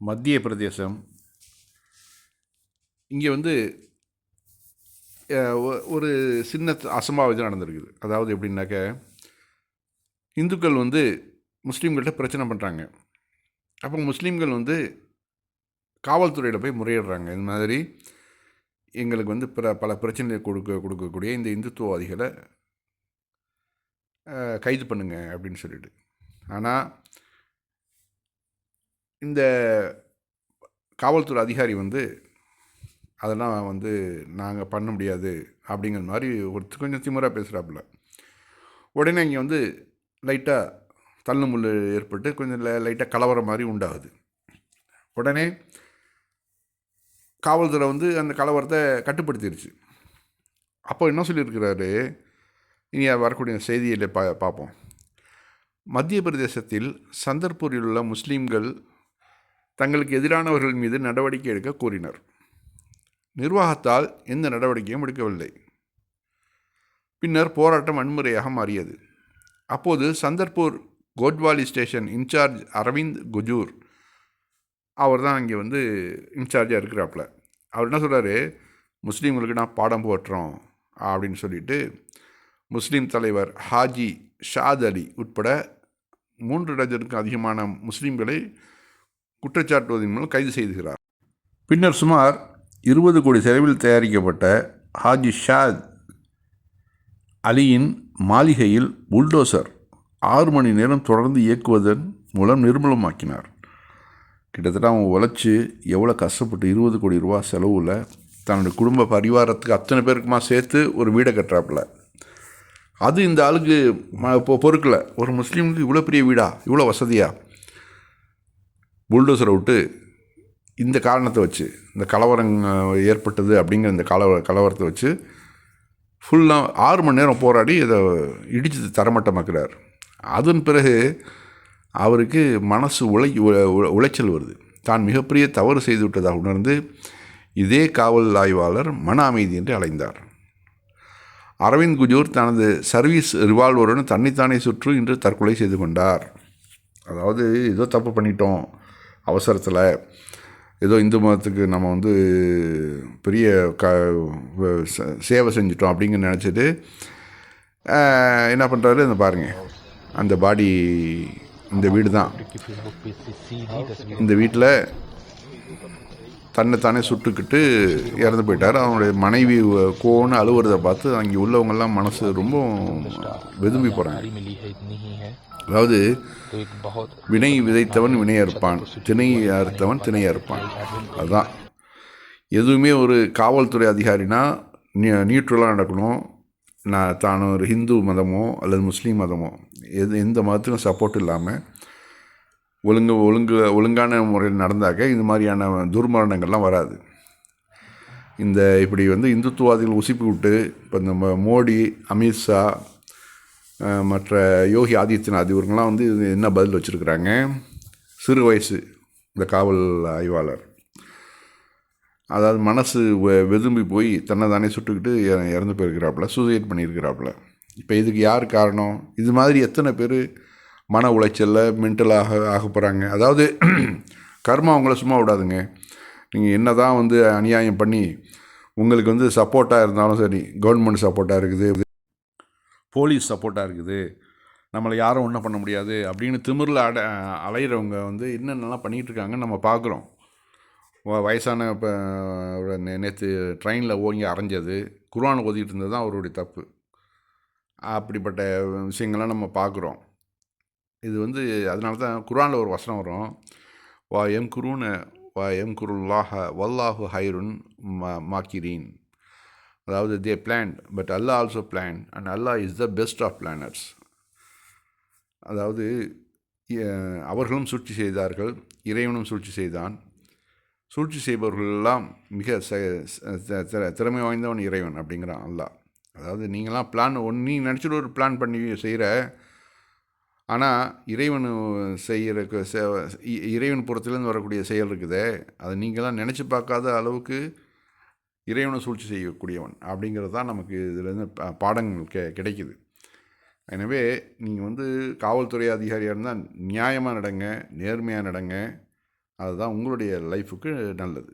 மத்திய பிரதேசம். இங்கே வந்து ஒரு சின்ன அசம்பாவிதம் நடந்திருக்குது. அதாவது எப்படின்னாக்க இந்துக்கள் வந்து முஸ்லீம்கள்ட்ட பிரச்சனை பண்ணுறாங்க அப்போ முஸ்லீம்கள் வந்து காவல்துறையில் போய் முறையிடுறாங்க. இந்த மாதிரி எங்களுக்கு வந்து பிற பல பிரச்சனைகளை கொடுக்க கொடுக்கக்கூடிய இந்த இந்துத்துவவாதிகளை கைது பண்ணுங்க அப்படின்னு சொல்லிட்டு. ஆனால் இந்த காவல்துறை அதிகாரி வந்து அதெல்லாம் வந்து நாங்கள் பண்ண முடியாது அப்படிங்கிற மாதிரி ஒருத்தர் கொஞ்சம் திமுறாக பேசுகிறாப்புல உடனே இங்கே வந்து லைட்டாக தள்ளுமுள்ளு ஏற்பட்டு கொஞ்சம் லைட்டாக கலவரம் மாதிரி உண்டாகுது. உடனே காவல்துறை வந்து அந்த கலவரத்தை கட்டுப்படுத்திடுச்சு அப்போ என்ன சொல்லியிருக்கிறாரு? இனி வரக்கூடிய செய்தியில் பா பார்ப்போம். மத்திய பிரதேசத்தில் சந்தர்பூரில் உள்ள முஸ்லீம்கள் தங்களுக்கு எதிரானவர்கள் மீது நடவடிக்கை எடுக்க கூறினர். நிர்வாகத்தால் எந்த நடவடிக்கையும் எடுக்கவில்லை. பின்னர் போராட்டம் வன்முறையாக மாறியது. அப்போது சந்தர்பூர் கோட்வாலி ஸ்டேஷன் இன்சார்ஜ் அரவிந்த் குஜூர் அவர் தான் இங்கே வந்து இன்சார்ஜாக இருக்கிறாப்புல. அவர் என்ன சொல்கிறாரு முஸ்லீம்களுக்கு நான் பாடம் போட்டுறோம் அப்படின்னு சொல்லிட்டு முஸ்லீம் தலைவர் ஹாஜி ஷாத் அலி உட்பட மூன்று டஜனுக்கும் அதிகமான முஸ்லீம்களை குற்றச்சாட்டுவதன் மூலம் கைது செய்துகிறார். பின்னர் சுமார் இருபது கோடி செலவில் தயாரிக்கப்பட்ட ஹாஜி ஷாத் அலியின் மாளிகையில் புல்டோசர் ஆறு மணி நேரம் தொடர்ந்து இயக்குவதன் மூலம் நிர்மூலமாக்கினார். கிட்டத்தட்ட அவன் உழைச்சி எவ்வளோ கஷ்டப்பட்டு இருபது கோடி ரூபா செலவில் தன்னுடைய குடும்ப பரிவாரத்துக்கு அத்தனை பேருக்குமா சேர்த்து ஒரு வீடை கட்டுறாப்புல. அது இந்த ஆளுக்கு பொறுக்கலை. ஒரு முஸ்லீமுக்கு இவ்வளோ பெரிய வீடா? இவ்வளோ வசதியாக புல்டோசரை விட்டு இந்த காரணத்தை வச்சு இந்த கலவரம் ஏற்பட்டது அப்படிங்கிற இந்த கலவ கலவரத்தை வச்சு ஃபுல்லாக ஆறு மணி நேரம் போராடி இதை இடித்து தரமட்டமாக்குறார். அதன் பிறகு அவருக்கு மனசு உழை உ- உளைச்சல் வருது. தான் மிகப்பெரிய தவறு செய்து விட்டதாக உணர்ந்து இதே காவல் ஆய்வாளர் மன அமைதி என்று அலைந்தார் அரவிந்த் குஜூர் தனது சர்வீஸ் ரிவால்வருடன் தன்னைத்தானே சுற்று இன்று தற்கொலை செய்து கொண்டார். அதாவது ஏதோ தப்பு பண்ணிட்டோம். அவசரத்தில் ஏதோ இந்து மதத்துக்கு நம்ம வந்து பெரிய க சேவை செஞ்சிட்டோம் அப்படிங்க நினச்சிட்டு என்ன பண்ணுறாரு இந்த பாருங்கள் அந்த பாடி இந்த வீடு தான் இந்த வீட்டில் தன்னை தானே சுட்டுக்கிட்டு இறந்து போயிட்டார். அவனுடைய மனைவி கோன்னு அழுவுறதை பார்த்து அங்கே உள்ளவங்கெல்லாம் மனசு ரொம்ப விரும்பி போகிறாங்க அதாவது வினை விதைத்தவன் வினை அறுப்பான் திணை அறுத்தவன் திணையறுப்பான் அதுதான். எதுவுமே ஒரு காவல்துறை அதிகாரினா நியூட்ரலாக நடக்கணும். நான் தான் ஒரு ஹிந்து மதமோ அல்லது முஸ்லீம் மதமோ. எது எந்த மதத்திலும் சப்போர்ட் இல்லாமல் ஒழுங்கு ஒழுங்கு ஒழுங்கான முறையில் நடந்தாக்க இந்த மாதிரியான துர்மரணங்கள்லாம் வராது. இந்த இப்படி வந்து இந்துத்துவாதிகள் உசிப்பு விட்டு இப்போ இந்த மோடி அமித்ஷா மற்ற யோகி ஆதித்யநாத் இவருங்கெல்லாம் வந்து இது என்ன பதில் வச்சுருக்குறாங்க? சிறு வயசு இந்த காவல் ஆய்வாளர். அதாவது மனசு வெதும்பி போய் தன்னை தானே சுட்டுக்கிட்டு இற- இறந்து போயிருக்கிறாப்புல சூசைட் பண்ணியிருக்கிறாப்புல. இப்போ இதுக்கு யார் காரணம்? இது மாதிரி எத்தனை பேர் மன உளைச்சலில் மென்டலாக ஆக போகிறாங்க அதாவது கர்மா அவங்கள சும்மா விடாதுங்க. நீங்கள் என்ன தான் வந்து அநியாயம் பண்ணி உங்களுக்கு வந்து சப்போர்ட்டாக இருந்தாலும் சரி கவர்மெண்ட் சப்போர்ட்டாக இருக்குது போலீஸ் சப்போர்ட்டாக இருக்குது. நம்மளை யாரும் ஒன்றும் பண்ண முடியாது அப்படின்னு திமிரில் அட அலையிறவங்க வந்து என்னென்னலாம் பண்ணிகிட்டு இருக்காங்கன்னு நம்ம பார்க்குறோம் வ- வயசான இப்போ நேற்று ட்ரெயினில் ஓங்கி அரைஞ்சது குரான் ஓதிட்டு இருந்தது தான் அவருடைய தப்பு. அப்படிப்பட்ட விஷயங்கள்லாம் நம்ம பார்க்குறோம் இது வந்து அதனால தான் குரானில் ஒரு வசனம் வரும். வா எம் குருன்னு வா எம் குருல்லாஹ வல்லாஹு ஹைருன் மா மாக்கிரீன். அதாவது they plan but Allah also plan and Allah is the best of planners அதாவது அவர்களும் சூழ்ச்சி செய்தார்கள் இறைவனும் சூழ்ச்சி செய்தான். சூழ்ச்சி செய்பவர்களெல்லாம் மிக ச திற- திறமை வாய்ந்தவன் இறைவன் அப்படிங்கிறான் அல்லாஹ். அதாவது நீங்களாம் பிளான் ஒன்று நீ நினச்சிட்டு ஒரு பிளான் பண்ணி செய்கிற ஆனால் இறைவன் செய்கிற இறைவன் புறத்துலேருந்து வரக்கூடிய செயல் இருக்குது அதை நீங்களாம் நினச்சி பார்க்காத அளவுக்கு இறைவனை சூழ்ச்சி செய்யக்கூடியவன் அப்படிங்கிறது தான் நமக்கு இதுலேருந்து பா- பாடங்கள் கெ கிடைக்குது. எனவே நீங்கள் வந்து காவல்துறை அதிகாரியாக இருந்தால் நியாயமாக நடங்க நேர்மையாக நடங்க. அதுதான் உங்களுடைய லைஃபுக்கு நல்லது.